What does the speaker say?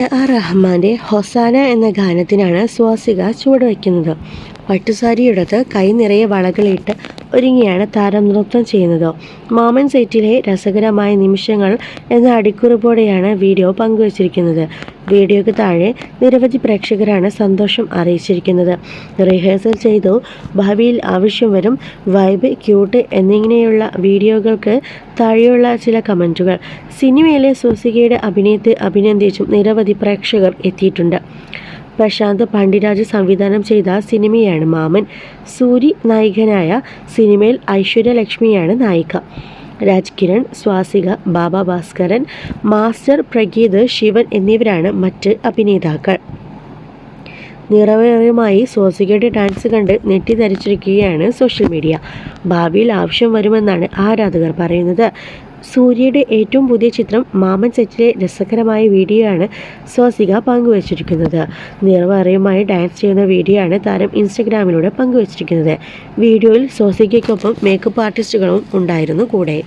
R റഹ്മാന്റെ hosanna എന്ന ഗാനത്തിനാണ് സ്വാസിക ചുവടുവയ്ക്കുന്നത്. പട്ടുസാരിയുടത്ത് കൈ നിറയെ വളകളിട്ട് ഒരുങ്ങിയാണ് താരം നൃത്തം ചെയ്യുന്നത്. മാമൻ സെറ്റിലെ രസകരമായ നിമിഷങ്ങൾ എന്ന അടിക്കുറിപ്പോടെയാണ് വീഡിയോ പങ്കുവച്ചിരിക്കുന്നത്. വീഡിയോയ്ക്ക് താഴെ നിരവധി പ്രേക്ഷകരാണ് സന്തോഷം അറിയിച്ചിരിക്കുന്നത്. റിഹേഴ്സൽ ചെയ്തു ഭാവിയിൽ ആവശ്യം വരും വൈബ് ക്യൂട്ട് എന്നിങ്ങനെയുള്ള വീഡിയോകൾക്ക് താഴെയുള്ള ചില കമന്റുകൾ സിനിമയിലെ സൂസികയുടെ അഭിനയത്തെ അഭിനന്ദിച്ചും നിരവധി പ്രേക്ഷകർ എത്തിയിട്ടുണ്ട്. പ്രശാന്ത് പണ്ഡിരാജ് സംവിധാനം ചെയ്ത സിനിമയാണ് മാമൻ. സൂരി നായികനായ സിനിമയിൽ ഐശ്വര്യലക്ഷ്മിയാണ് നായിക. രാജ് കിരൺ സ്വാസിക ബാബ ഭാസ്കരൻ മാസ്റ്റർ പ്രഗീത് ശിവൻ എന്നിവരാണ് മറ്റ് അഭിനേതാക്കൾ. നിറവേറിയുമായി സ്വാസികയുടെ ഡാൻസ് കണ്ട് നെറ്റിധരിച്ചിരിക്കുകയാണ് സോഷ്യൽ മീഡിയ. ഭാവിയിൽ ആവശ്യം വരുമെന്നാണ് ആരാധകർ പറയുന്നത്. സൂര്യയുടെ ഏറ്റവും പുതിയ ചിത്രം മാമൻ സെറ്റിലെ രസകരമായ വീഡിയോ ആണ് സ്വാസിക പങ്കുവച്ചിരിക്കുന്നത്. നിറവറിയുമായി ഡാൻസ് ചെയ്യുന്ന വീഡിയോ ആണ് താരം ഇൻസ്റ്റഗ്രാമിലൂടെ പങ്കുവച്ചിരിക്കുന്നത്. വീഡിയോയിൽ സ്വാസികയ്ക്കൊപ്പം മേക്കപ്പ് ആർട്ടിസ്റ്റുകളും ഉണ്ടായിരുന്നു കൂടെ.